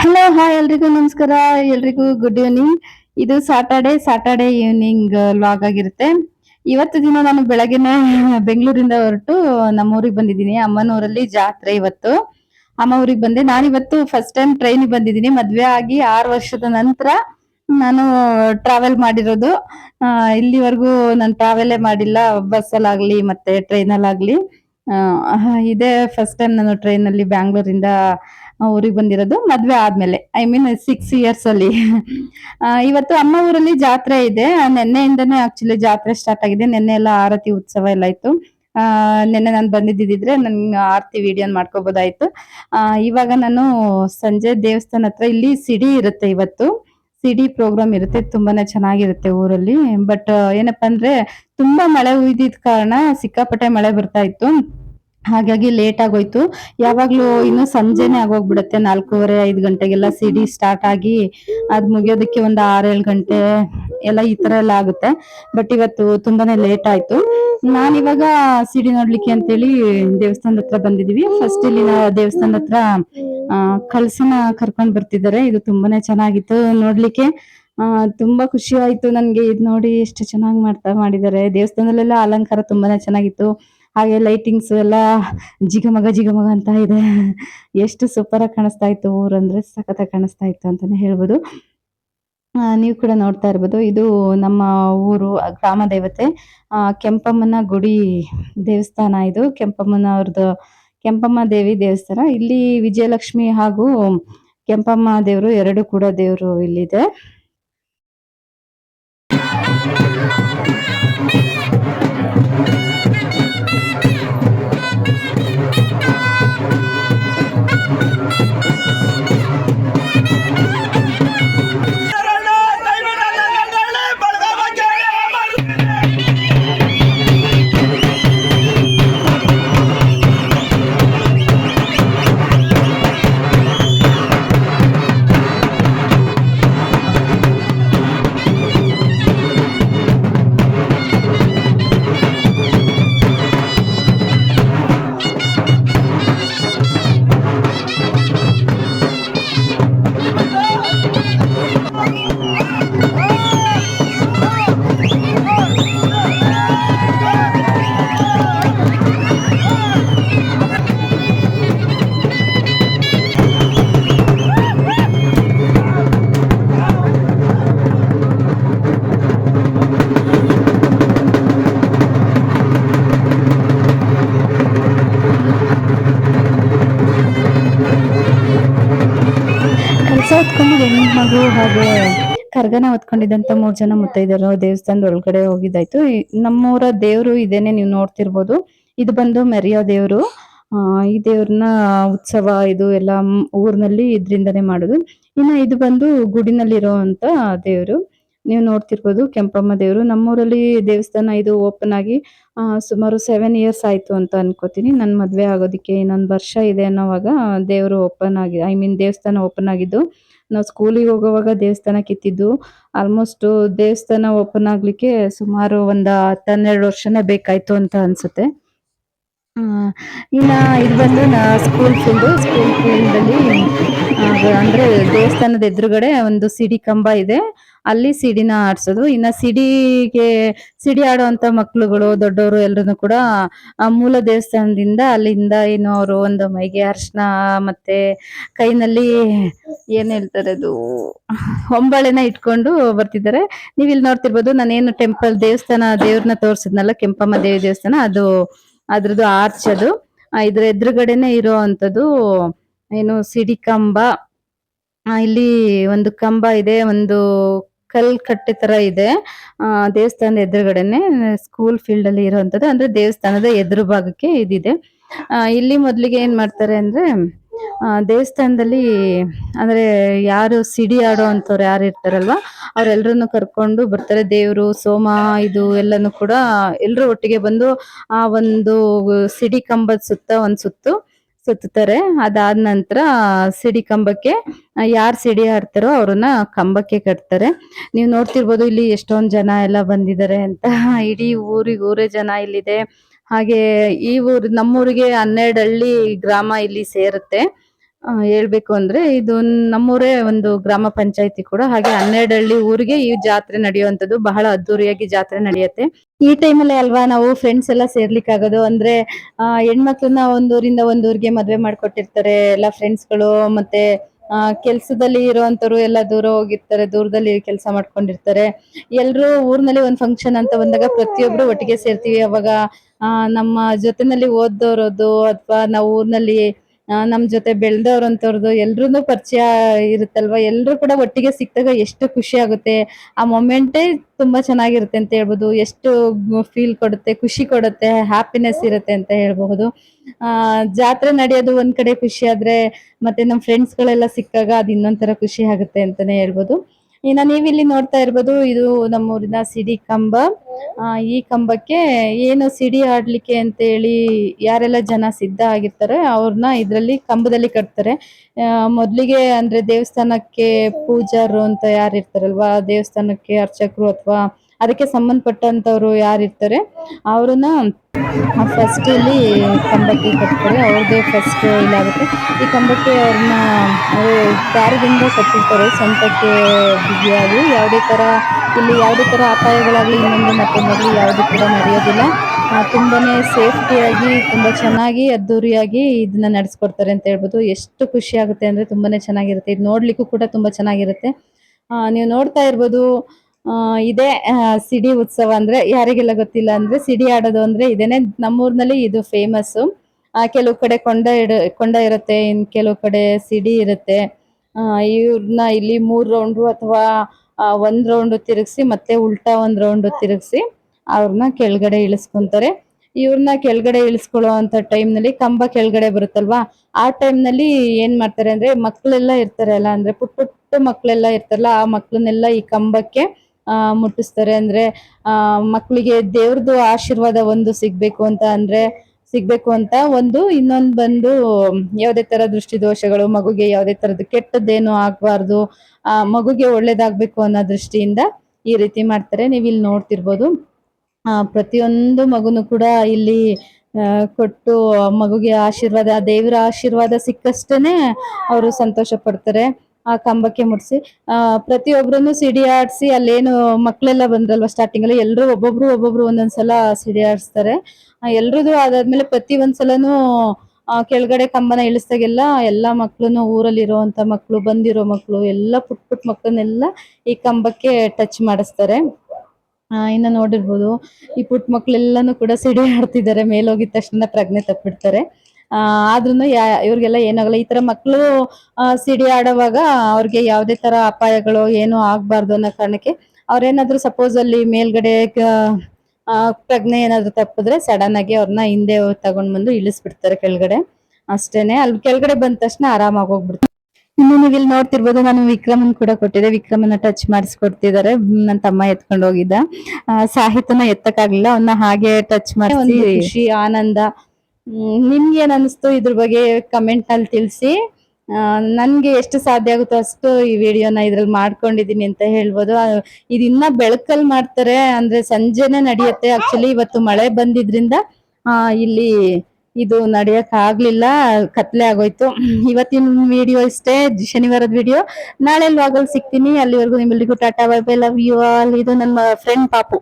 Hello hi ಎಲ್ರಿಗೂ ನಮಸ್ಕಾರ. ಎಲ್ರಿಗೂ ಗುಡ್ ಈವ್ನಿಂಗ್ ಇದು ಸಾಟರ್ಡೆ ಸಾಟರ್ಡೆ ಈವ್ನಿಂಗ್ ಲಾಗ್ ಆಗಿರುತ್ತೆ. ಇವತ್ತು ದಿನ ನಾನು ಬೆಳಗಿನ ಬೆಂಗಳೂರಿಂದ ಹೊರಟು ನಮ್ಮ ಊರಿಗೆ ಬಂದಿದ್ದೀನಿ. ಅಮ್ಮನೂರಲ್ಲಿ ಜಾತ್ರೆ ಇವತ್ತು. ಅಮ್ಮ ಊರಿಗೆ ಬಂದೆ. ನಾನು ಇವತ್ತು ಫಸ್ಟ್ ಟೈಮ್ ಟ್ರೈನಿಗೆ ಬಂದಿದ್ದೀನಿ. ಮದ್ವೆ ಆಗಿ ಆರು ವರ್ಷದ ನಂತರ ನಾನು ಟ್ರಾವೆಲ್ ಮಾಡಿರೋದು. ಆ, ಇಲ್ಲಿವರೆಗೂ ನಾನು ಟ್ರಾವೆಲೇ ಮಾಡಿಲ್ಲ. ಬಸ್ಸಲ್ಲಾಗ್ಲಿ ಮತ್ತೆ ಟ್ರೈನಲ್ಲಾಗ್ಲಿ ಇದೇ ಫಸ್ಟ್ ಟೈಮ್ ನಾನು ಟ್ರೈನಲ್ಲಿ ಬ್ಯಾಂಗ್ಳೂರಿಂದ ಊರಿಗೆ ಬಂದಿರೋದು. ಮದ್ವೆ ಆದ್ಮೇಲೆ ಐ ಮೀನ್ ಸಿಕ್ಸ್ ಇಯರ್ಸ್ ಅಲ್ಲಿ. ಇವತ್ತು ಅಮ್ಮ ಊರಲ್ಲಿ ಜಾತ್ರೆ ಇದೆ. ನೆನ್ನೆಯಿಂದನೇ ಆಕ್ಚುಲಿ ಜಾತ್ರೆ ಸ್ಟಾರ್ಟ್ ಆಗಿದೆ. ನೆನ್ನೆ ಎಲ್ಲ ಆರತಿ ಉತ್ಸವ ಎಲ್ಲ ಇತ್ತು. ನೆನ್ನೆ ನಾನು ಬಂದಿದ್ದಿದ್ರೆ ನನ್ ಆರತಿ ವಿಡಿಯೋ ಮಾಡ್ಕೋಬಹುದಾಯ್ತು ಇವಾಗ ನಾನು ಸಂಜೆ ದೇವಸ್ಥಾನ ಹತ್ರ ಇಲ್ಲಿ ಸಿಡಿ ಇರುತ್ತೆ ಇವತ್ತು. ಸಿಡಿ ಪ್ರೋಗ್ರಾಮ್ ಇರುತ್ತೆ. ತುಂಬಾನೇ ಚೆನ್ನಾಗಿರುತ್ತೆ ಊರಲ್ಲಿ. ಬಟ್ ಏನಪ್ಪಾ ಅಂದ್ರೆ ತುಂಬಾ ಮಳೆ ಉಯ್ದಿದ್ ಕಾರಣ ಸಿಕ್ಕಾಪಟ್ಟೆ ಮಳೆ ಬರ್ತಾ ಇತ್ತು. ಹಾಗಾಗಿ ಲೇಟ್ ಆಗೋಯ್ತು. ಯಾವಾಗ್ಲೂ ಇನ್ನು ಸಂಜೆನೆ ಆಗೋಗ್ಬಿಡತ್ತೆ. ನಾಲ್ಕೂವರೆ, ಐದು ಗಂಟೆಗೆಲ್ಲ ಸಿಡಿ ಸ್ಟಾರ್ಟ್ ಆಗಿ ಅದ್ ಮುಗಿಯೋದಕ್ಕೆ ಒಂದು ಆರೇಳು ಗಂಟೆ ಎಲ್ಲ ಈ ತರ ಎಲ್ಲ ಆಗುತ್ತೆ. ಬಟ್ ಇವತ್ತು ತುಂಬಾನೇ ಲೇಟ್ ಆಯ್ತು. ನಾನ್ ಇವಾಗ ಸಿಡಿ ನೋಡ್ಲಿಕ್ಕೆ ಅಂತೇಳಿ ದೇವಸ್ಥಾನದ ಹತ್ರ ಬಂದಿದೀವಿ. ಫಸ್ಟ್ ಇಲ್ಲಿನ ದೇವಸ್ಥಾನದ ಹತ್ರ, ಆ ಕಳ್ಸನ ಕರ್ಕೊಂಡ್ ಬರ್ತಿದ್ದಾರೆ. ಇದು ತುಂಬಾನೇ ಚೆನ್ನಾಗಿತ್ತು ನೋಡ್ಲಿಕ್ಕೆ. ಆ, ತುಂಬಾ ಖುಷಿ ಆಯ್ತು ನನ್ಗೆ. ಇದ್ ನೋಡಿ ಎಷ್ಟು ಚೆನ್ನಾಗಿ ಮಾಡ್ತಾ ಮಾಡಿದ್ದಾರೆ. ದೇವಸ್ಥಾನದಲ್ಲೆಲ್ಲ ಅಲಂಕಾರ ತುಂಬಾನೇ ಚೆನ್ನಾಗಿತ್ತು. ಹಾಗೆ ಲೈಟಿಂಗ್ಸ್ ಎಲ್ಲ ಜಿಗಮಗ ಜಿಗಮಗ ಅಂತ ಇದೆ. ಎಷ್ಟು ಸೂಪರ್ ಆಗಿ ಕಾಣಿಸ್ತಾ ಇತ್ತು ಊರಂದ್ರೆ ಸಖತ್ತಾಗಿ ಕಾಣಿಸ್ತಾ ಇತ್ತು ಅಂತಾನೆ ಹೇಳ್ಬೋದು. ನೀವು ಕೂಡ ನೋಡ್ತಾ ಇರ್ಬೋದು. ಇದು ನಮ್ಮ ಊರು ಗ್ರಾಮ ದೇವತೆ ಕೆಂಪಮ್ಮನ ಗುಡಿ ದೇವಸ್ಥಾನ ಇದು. ಕೆಂಪಮ್ಮನ ಅವ್ರದ್ದು ಕೆಂಪಮ್ಮ ದೇವಿ ದೇವಸ್ಥಾನ. ಇಲ್ಲಿ ವಿಜಯಲಕ್ಷ್ಮಿ ಹಾಗೂ ಕೆಂಪಮ್ಮ ದೇವರು ಎರಡು ಕೂಡ ದೇವರು ಇಲ್ಲಿದೆ. ಕರ್ಗನ ಹೊತ್ಕೊಂಡಿದ್ದಂತ ಮೂರ್ ಜನ ಮುತ್ತೈದರು ದೇವಸ್ಥಾನದ ಒಳಗಡೆ ಹೋಗಿದ್ದಾಯ್ತು. ನಮ್ಮೂರ ದೇವ್ರು ಇದೇನೆ ನೀವು ನೋಡ್ತಿರ್ಬೋದು. ಇದು ಬಂದು ಮೆರಿಯೋ ದೇವ್ರು. ಈ ದೇವ್ರನ್ನ ಉತ್ಸವ ಇದು ಎಲ್ಲ ಊರಿನಲ್ಲಿ ಇದ್ರಿಂದನೇ ಮಾಡೋದು. ಇನ್ನ ಇದು ಬಂದು ಗುಡಿನಲ್ಲಿರುವಂತ ದೇವ್ರು. ನೀವು ನೋಡ್ತಿರ್ಬೋದು ಕೆಂಪಮ್ಮ ದೇವ್ರು. ನಮ್ಮೂರಲ್ಲಿ ದೇವಸ್ಥಾನ ಇದು ಓಪನ್ ಆಗಿ ಸುಮಾರು ಸೆವೆನ್ ಇಯರ್ಸ್ ಆಯ್ತು ಅಂತ ಅನ್ಕೋತೀನಿ. ನನ್ ಮದ್ವೆ ಆಗೋದಿಕ್ಕೆ ಇನ್ನೊಂದ್ ವರ್ಷ ಇದೆ ಅನ್ನೋವಾಗ ದೇವ್ರು ಓಪನ್ ಆಗಿ ಐ ಮೀನ್ ದೇವಸ್ಥಾನ ಓಪನ್ ಆಗಿದ್ದು. ನಾವು ಸ್ಕೂಲಿಗೆ ಹೋಗುವಾಗ ದೇವಸ್ಥಾನಕ್ಕೆ ಕಿತ್ತಿದ್ದು ಆಲ್ಮೋಸ್ಟ್ ದೇವಸ್ಥಾನ ಓಪನ್ ಆಗ್ಲಿಕ್ಕೆ ಸುಮಾರು ಒಂದ್ ಹನ್ನೆರಡು ವರ್ಷನೇ ಬೇಕಾಯ್ತು ಅಂತ ಅನ್ಸುತ್ತೆ. ಇನ್ನ ಇದು ಬಂದು ನಾ ಸ್ಕೂಲ್ ಫೀಲ್ಡ್ ಸ್ಕೂಲ್ ಫೀಲ್ಡ್ ಅಲ್ಲಿ ಅಂದ್ರೆ ದೇವಸ್ಥಾನದ ಎದುರುಗಡೆ ಒಂದು ಸಿಡಿ ಕಂಬ ಇದೆ. ಅಲ್ಲಿ ಸಿಡಿನ ಆಡ್ಸೋದು. ಇನ್ನ ಸಿಡಿಗೆ, ಸಿಡಿ ಆಡುವಂತ ಮಕ್ಳುಗಳು ದೊಡ್ಡವರು ಎಲ್ರು ಕೂಡ ಮೂಲ ದೇವಸ್ಥಾನದಿಂದ ಅಲ್ಲಿಂದ ಏನು ಅವರು ಒಂದು ಮೈಗೆ ಅರ್ಶನ ಮತ್ತೆ ಕೈನಲ್ಲಿ ಏನ್ ಹೇಳ್ತಾರೆ ಅದು ಹೊಂಬಾಳೆನ ಇಟ್ಕೊಂಡು ಬರ್ತಿದ್ದಾರೆ. ನೀವ್ ಇಲ್ಲಿ ನೋಡ್ತಿರ್ಬೋದು, ನಾನೇನು ಟೆಂಪಲ್ ದೇವಸ್ಥಾನ ದೇವ್ರನ್ನ ತೋರ್ಸಿದ್ನಲ್ಲ, ಕೆಂಪಮ್ಮ ದೇವಿ ದೇವಸ್ಥಾನ, ಅದು ಅದ್ರದ್ದು ಆರ್ಚ್ ಅದು. ಇದ್ರ ಎದುರುಗಡೆನೆ ಇರೋ ಅಂತದ್ದು ಏನು ಸಿಡಿ ಕಂಬ. ಇಲ್ಲಿ ಒಂದು ಕಂಬ ಇದೆ, ಒಂದು ಕಲ್ ಕಟ್ಟೆ ತರ ಇದೆ. ದೇವಸ್ಥಾನದ ಎದುರುಗಡೆನೆ ಸ್ಕೂಲ್ ಫೀಲ್ಡ್ ಅಲ್ಲಿ ಇರುವಂತದ್ದು. ಅಂದ್ರೆ ದೇವಸ್ಥಾನದ ಎದುರು ಭಾಗಕ್ಕೆ ಇದಿದೆ. ಇಲ್ಲಿ ಮೊದಲಿಗೆ ಏನ್ ಮಾಡ್ತಾರೆ ಅಂದ್ರೆ ದೇವಸ್ಥಾನದಲ್ಲಿ ಅಂದ್ರೆ ಯಾರು ಸಿಡಿ ಆಡೋ ಅಂತವ್ರು ಯಾರು ಇರ್ತಾರಲ್ವಾ, ಅವ್ರೆಲ್ರನ್ನು ಕರ್ಕೊಂಡು ಬರ್ತಾರೆ. ದೇವರು, ಸೋಮ, ಇದು ಎಲ್ಲಾನು ಕೂಡ ಎಲ್ಲರೂ ಒಟ್ಟಿಗೆ ಬಂದು ಆ ಒಂದು ಸಿಡಿ ಕಂಬದ ಸುತ್ತ ಒಂದು ಸುತ್ತು ಸುತ್ತಾರೆ ಅದಾದ ನಂತರ ಸಿಡಿ ಕಂಬಕ್ಕೆ ಯಾರ್ ಸಿಡಿ ಹಾರ್ತಾರೋ ಅವ್ರನ್ನ ಕಂಬಕ್ಕೆ ಕಟ್ತಾರೆ. ನೀವು ನೋಡ್ತಿರ್ಬೋದು ಇಲ್ಲಿ ಎಷ್ಟೊಂದ್ ಜನ ಎಲ್ಲ ಬಂದಿದ್ದಾರೆ ಅಂತ. ಇಡೀ ಊರಿಗೆ ಊರೇ ಜನ ಇಲ್ಲಿದೆ. ಹಾಗೆ ಈ ಊರು, ನಮ್ಮೂರಿಗೆ ಹನ್ನೆರಡು ಹಳ್ಳಿ ಗ್ರಾಮ ಇಲ್ಲಿ ಸೇರುತ್ತೆ. ಹೇಳ್ಬೇಕು ಅಂದ್ರೆ ಇದು ನಮ್ಮೂರೇ ಒಂದು ಗ್ರಾಮ ಪಂಚಾಯತಿ ಕೂಡ. ಹಾಗೆ ಹನ್ನೆರಡು ಹಳ್ಳಿ ಊರಿಗೆ ಈ ಜಾತ್ರೆ ನಡೆಯುವಂತದ್ದು ಬಹಳ ಅದ್ದೂರಿಯಾಗಿ ಜಾತ್ರೆ ನಡೆಯುತ್ತೆ. ಈ ಟೈಮಲ್ಲಿ ಅಲ್ವಾ ನಾವು ಫ್ರೆಂಡ್ಸ್ ಎಲ್ಲ ಸೇರ್ಲಿಕ್ಕೆ ಆಗೋದು ಅಂದ್ರೆ, ಆ, ಹೆಣ್ಮಕ್ಳನ್ನ ಒಂದೂರಿಂದ ಒಂದೂರಿಗೆ ಮದ್ವೆ ಮಾಡ್ಕೊಟ್ಟಿರ್ತಾರೆ. ಎಲ್ಲ ಫ್ರೆಂಡ್ಸ್ಗಳು ಮತ್ತೆ, ಆ, ಕೆಲ್ಸದಲ್ಲಿ ಇರುವಂತವ್ರು ಎಲ್ಲ ದೂರ ಹೋಗಿರ್ತಾರೆ, ದೂರದಲ್ಲಿ ಕೆಲಸ ಮಾಡ್ಕೊಂಡಿರ್ತಾರೆ. ಎಲ್ರು ಊರ್ನಲ್ಲಿ ಒಂದ್ ಫಂಕ್ಷನ್ ಅಂತ ಬಂದಾಗ ಪ್ರತಿಯೊಬ್ರು ಒಟ್ಟಿಗೆ ಸೇರ್ತೀವಿ. ಅವಾಗ, ಆ, ನಮ್ಮ ಜೊತೆನಲ್ಲಿ ಓದ್ದೋರೋದು, ಅಥವಾ ನಾವು ಊರ್ನಲ್ಲಿ ನಮ್ ಜೊತೆ ಬೆಳೆದವ್ರಂಥವ್ರದ್ದು ಎಲ್ರು ಪರಿಚಯ ಇರುತ್ತಲ್ವಾ? ಎಲ್ರು ಕೂಡ ಒಟ್ಟಿಗೆ ಸಿಕ್ಕಿದಾಗ ಎಷ್ಟು ಖುಷಿ ಆಗುತ್ತೆ? ಆ ಮೊಮೆಂಟೇ ತುಂಬಾ ಚೆನ್ನಾಗಿರುತ್ತೆ ಅಂತ ಹೇಳ್ಬೋದು. ಎಷ್ಟು ಫೀಲ್ ಕೊಡುತ್ತೆ, ಖುಷಿ ಕೊಡುತ್ತೆ ಹ್ಯಾಪಿನೆಸ್ ಇರುತ್ತೆ ಅಂತ ಹೇಳ್ಬಹುದು. ಆ, ಜಾತ್ರೆ ನಡೆಯೋದು ಒಂದ್ ಕಡೆ ಖುಷಿ ಆದ್ರೆ ಮತ್ತೆ ನಮ್ ಫ್ರೆಂಡ್ಸ್ ಗಳೆಲ್ಲ ಸಿಕ್ಕಾಗ ಅದ್ ಇನ್ನೊಂಥರ ಖುಷಿ ಆಗುತ್ತೆ ಅಂತಾನೆ ಹೇಳ್ಬೋದು. ಇನ್ನ ನೀವಿಲ್ಲಿ ನೋಡ್ತಾ ಇರ್ಬೋದು, ಇದು ನಮ್ಮೂರಿನ ಸಿಡಿ ಕಂಬ. ಈ ಕಂಬಕ್ಕೆ ಏನು ಸಿಡಿ ಆಡ್ಲಿಕ್ಕೆ ಅಂತ ಹೇಳಿ ಯಾರೆಲ್ಲ ಜನ ಸಿದ್ಧ ಆಗಿರ್ತಾರೆ, ಅವ್ರನ್ನ ಇದ್ರಲ್ಲಿ ಕಂಬದಲ್ಲಿ ಕಟ್ತಾರೆ. ಮೊದ್ಲಿಗೆ ಅಂದ್ರೆ ದೇವಸ್ಥಾನಕ್ಕೆ ಪೂಜಾರು ಅಂತ ಯಾರು ಇರ್ತಾರಲ್ವಾ, ದೇವಸ್ಥಾನಕ್ಕೆ ಅರ್ಚಕರು ಅಥವಾ ಅದಕ್ಕೆ ಸಂಬಂಧಪಟ್ಟಂತವ್ರು ಯಾರಿರ್ತಾರೆ ಅವ್ರನ್ನ ಫಸ್ಟ್ ಇಲ್ಲಿ ಕಂಬಕ್ಕೆ ಕಟ್ತಾರೆ ಅವ್ರದ್ದೇ ಫಸ್ಟ್ ಇಲ್ಲಾಗುತ್ತೆ ಈ ಕಂಬಕ್ಕೆ ಅವ್ರನ್ನ ಅವರು ದಾರದಿಂದ ಕಟ್ಟಿರ್ತಾರೆ, ಸ್ವಂತಕ್ಕೆ ಬಿಗಿಯಾಗಿ. ಯಾವುದೇ ಥರ ಇಲ್ಲಿ ಯಾವುದೇ ಥರ ಅಪಾಯಗಳಾಗ್ಲಿ, ಇನ್ನೊಂದು ಮತ್ತೊಂದಾಗಲಿ ಯಾವುದು ಕೂಡ ನಡೆಯೋದಿಲ್ಲ. ತುಂಬಾ ಸೇಫ್ಟಿಯಾಗಿ ತುಂಬಾ ಚೆನ್ನಾಗಿ, ಅದ್ದೂರಿಯಾಗಿ ಇದನ್ನ ನಡೆಸ್ಕೊಡ್ತಾರೆ ಅಂತ ಹೇಳ್ಬೋದು. ಎಷ್ಟು ಖುಷಿ ಆಗುತ್ತೆ ಅಂದ್ರೆ ತುಂಬಾನೇ ಚೆನ್ನಾಗಿರುತ್ತೆ. ಇದು ನೋಡಲಿಕ್ಕೂ ಕೂಡ ತುಂಬಾ ಚೆನ್ನಾಗಿರುತ್ತೆ. ನೀವು ನೋಡ್ತಾ ಇರ್ಬೋದು ಇದೇ ಇದೆ ಸಿಡಿ ಉತ್ಸವ ಅಂದ್ರೆ ಯಾರಿಗೆಲ್ಲ ಗೊತ್ತಿಲ್ಲ ಅಂದ್ರೆ ಸಿಡಿ ಆಡೋದು ಅಂದ್ರೆ ಇದೇನೆ ನಮ್ಮೂರ್ನಲ್ಲಿ ಇದು ಫೇಮಸ್ ಕೆಲವು ಕಡೆ ಕೊಂಡ ಇಡ, ಕೊಂಡ ಇರುತ್ತೆ, ಇನ್ ಕೆಲವು ಕಡೆ ಸಿಡಿ ಇರುತ್ತೆ. ಇವ್ರನ್ನ ಇಲ್ಲಿ ಮೂರ್ ರೌಂಡು ಅಥವಾ ಒಂದ್ ರೌಂಡ್ ತಿರುಗಿಸಿ ಮತ್ತೆ ಉಲ್ಟಾ ಒಂದ್ ರೌಂಡ್ ತಿರುಗಿಸಿ ಅವ್ರನ್ನ ಕೆಳಗಡೆ ಇಳಿಸ್ಕೊಂತಾರೆ. ಇವ್ರನ್ನ ಕೆಳಗಡೆ ಇಳಿಸ್ಕೊಳ್ಳೋ ಅಂತ ಟೈಮ್ನಲ್ಲಿ ಕಂಬ ಕೆಳಗಡೆ ಬರುತ್ತಲ್ವಾ, ಆ ಟೈಮ್ನಲ್ಲಿ ಏನ್ ಮಾಡ್ತಾರೆ ಅಂದ್ರೆ ಮಕ್ಳೆಲ್ಲ ಇರ್ತಾರಲ್ಲ ಅಂದ್ರೆ ಪುಟ್ಟ ಪುಟ್ಟ ಮಕ್ಳೆಲ್ಲ ಇರ್ತಾರಲ್ಲ, ಆ ಮಕ್ಳನ್ನೆಲ್ಲ ಈ ಕಂಬಕ್ಕೆ ಮುಟ್ಟಿಸ್ತಾರೆ ಅಂದ್ರೆ, ಆ, ಮಕ್ಳಿಗೆ ದೇವ್ರದ್ದು ಆಶೀರ್ವಾದ ಒಂದು ಸಿಗ್ಬೇಕು ಅಂತ ಅಂದ್ರೆ, ಸಿಗ್ಬೇಕು ಅಂತ ಒಂದು ಇನ್ನೊಂದು ಬಂದು ಯಾವುದೇ ತರ ದೃಷ್ಟಿ ದೋಷಗಳು ಮಗುಗೆ ಯಾವುದೇ ತರದ್ದು ಕೆಟ್ಟದ್ದೇನು ಆಗ್ಬಾರ್ದು, ಆ, ಮಗುಗೆ ಒಳ್ಳೇದಾಗ್ಬೇಕು ಅನ್ನೋ ದೃಷ್ಟಿಯಿಂದ ಈ ರೀತಿ ಮಾಡ್ತಾರೆ. ನೀವು ಇಲ್ಲಿ ನೋಡ್ತಿರ್ಬೋದು. ಆ, ಪ್ರತಿಯೊಂದು ಮಗುನು ಕೂಡ ಇಲ್ಲಿ ಕೊಟ್ಟು ಮಗುಗೆ ಆಶೀರ್ವಾದ, ದೇವರ ಆಶೀರ್ವಾದ ಸಿಕ್ಕಷ್ಟೇನೆ ಅವರು ಸಂತೋಷ ಪಡ್ತಾರೆ. ಆ ಕಂಬಕ್ಕೆ ಮುಟ್ಸಿ, ಆ ಪ್ರತಿಯೊಬ್ಬರನ್ನು ಸಿಡಿ ಆಡ್ಸಿ ಅಲ್ಲೇನು ಮಕ್ಳೆಲ್ಲ ಬಂದ್ರಲ್ವ ಸ್ಟಾರ್ಟಿಂಗ್ ಅಲ್ಲಿ, ಎಲ್ರು ಒಬ್ಬೊಬ್ರು ಒಬ್ಬೊಬ್ರು ಒಂದೊಂದ್ಸಲ ಸಿಡಿ ಆಡ್ಸ್ತಾರೆ ಎಲ್ರದು ಅದಾದ್ಮೇಲೆ ಪ್ರತಿ ಒಂದ್ಸಲನು ಕೆಳಗಡೆ ಕಂಬನ ಇಳಿಸ್ದಾಗೆಲ್ಲ ಎಲ್ಲಾ ಮಕ್ಳುನು ಊರಲ್ಲಿ ಇರುವಂತ ಮಕ್ಳು, ಬಂದಿರೋ ಮಕ್ಳು, ಎಲ್ಲ ಪುಟ್ ಪುಟ್ ಮಕ್ಕಳನ್ನೆಲ್ಲ ಈ ಕಂಬಕ್ಕೆ ಟಚ್ ಮಾಡಿಸ್ತಾರೆ. ಇನ್ನ ನೋಡಿರ್ಬೋದು, ಈ ಪುಟ್ ಮಕ್ಳೆಲ್ಲಾನು ಕೂಡ ಸಿಡಿ ಆಡ್ತಿದ್ದಾರೆ ಮೇಲೋಗಿದ ತಕ್ಷಣ ಪ್ರಜ್ಞೆ ತಪ್ಪಿಡ್ತಾರೆ. ಆ ಆದ್ರೂ ಯಾ ಇವ್ರಿಗೆಲ್ಲ ಏನಾಗಲ್ಲ ಈ ತರ ಮಕ್ಕಳು ಸಿಡಿ ಆಡುವಾಗ ಅವ್ರಿಗೆ ಯಾವ್ದೇ ತರ ಅಪಾಯಗಳು ಏನು ಆಗ್ಬಾರ್ದು ಅನ್ನೋ ಕಾರಣಕ್ಕೆ ಅವ್ರೇನಾದ್ರೂ ಸಪೋಸ್ ಅಲ್ಲಿ ಮೇಲ್ಗಡೆ ಪ್ರಜ್ಞೆ ಏನಾದ್ರು ತಪ್ಪಿದ್ರೆ ಸಡನ್ ಆಗಿ ಅವ್ರನ್ನ ಹಿಂದೆ ತಗೊಂಡ್ ಬಂದು ಇಳಿಸ್ಬಿಡ್ತಾರೆ ಕೆಳಗಡೆ. ಅಷ್ಟೇನೆ ಅಲ್ಲಿ ಕೆಳಗಡೆ ಬಂದ ತಕ್ಷಣ ಆರಾಮಾಗಿ ಹೋಗ್ಬಿಡ್ತಾರೆ. ಇನ್ನು ನೀವು ಇಲ್ಲಿ ನೋಡ್ತಿರ್ಬೋದು ನಾನು ವಿಕ್ರಮನ್ ಕೂಡ ಕೊಟ್ಟಿದ್ದೆ. ವಿಕ್ರಮನ ಟಚ್ ಮಾಡಿಸ್ಕೊಡ್ತಿದ್ದಾರೆ. ನನ್ನ ತಮ್ಮ ಎತ್ಕೊಂಡು ಹೋಗಿದ್ದ. ಸಾಹಿತ್ಯನ ಎತ್ತಕ್ಕಾಗ್ಲಿಲ್ಲ. ಅವನ್ನ ಹಾಗೆ ಟಚ್ ಮಾಡಿ ಖುಷಿ ಆನಂದ. ಹ್ಮ್, ನಿಮ್ಗೆ ಏನ್ ಅನಿಸ್ತು ಇದ್ರ ಬಗ್ಗೆ ಕಮೆಂಟ್ನಲ್ಲಿ ತಿಳಿಸಿ. ನನ್ಗೆ ಎಷ್ಟು ಸಾಧ್ಯ ಆಗುತ್ತೋ ಅಷ್ಟು ಈ ವಿಡಿಯೋನ ಇದ್ರಲ್ಲಿ ಮಾಡ್ಕೊಂಡಿದೀನಿ ಅಂತ ಹೇಳ್ಬೋದು. ಇನ್ನ ಬೆಳಕಲ್ಲಿ ಮಾಡ್ತಾರೆ ಅಂದ್ರೆ ಸಂಜೆನೆ ನಡೆಯುತ್ತೆ. ಆಕ್ಚುಲಿ ಇವತ್ತು ಮಳೆ ಬಂದಿದ್ರಿಂದ ಇಲ್ಲಿ ಇದು ನಡೆಯಕ್ ಆಗ್ಲಿಲ್ಲ ಕತ್ಲೆ ಆಗೋಯ್ತು. ಇವತ್ತಿನ ವಿಡಿಯೋ ಇಷ್ಟೇ ಶನಿವಾರದ ವಿಡಿಯೋ ನಾಳೆ ಲಾಗಲ್ ಸಿಗ್ತೀನಿ. ಅಲ್ಲಿವರೆಗೂ ನಿಮ್ಮೆಲ್ಲರಿಗೂ tata bye bye love you all ಇದು ನನ್ನ ಫ್ರೆಂಡ್ ಪಾಪು.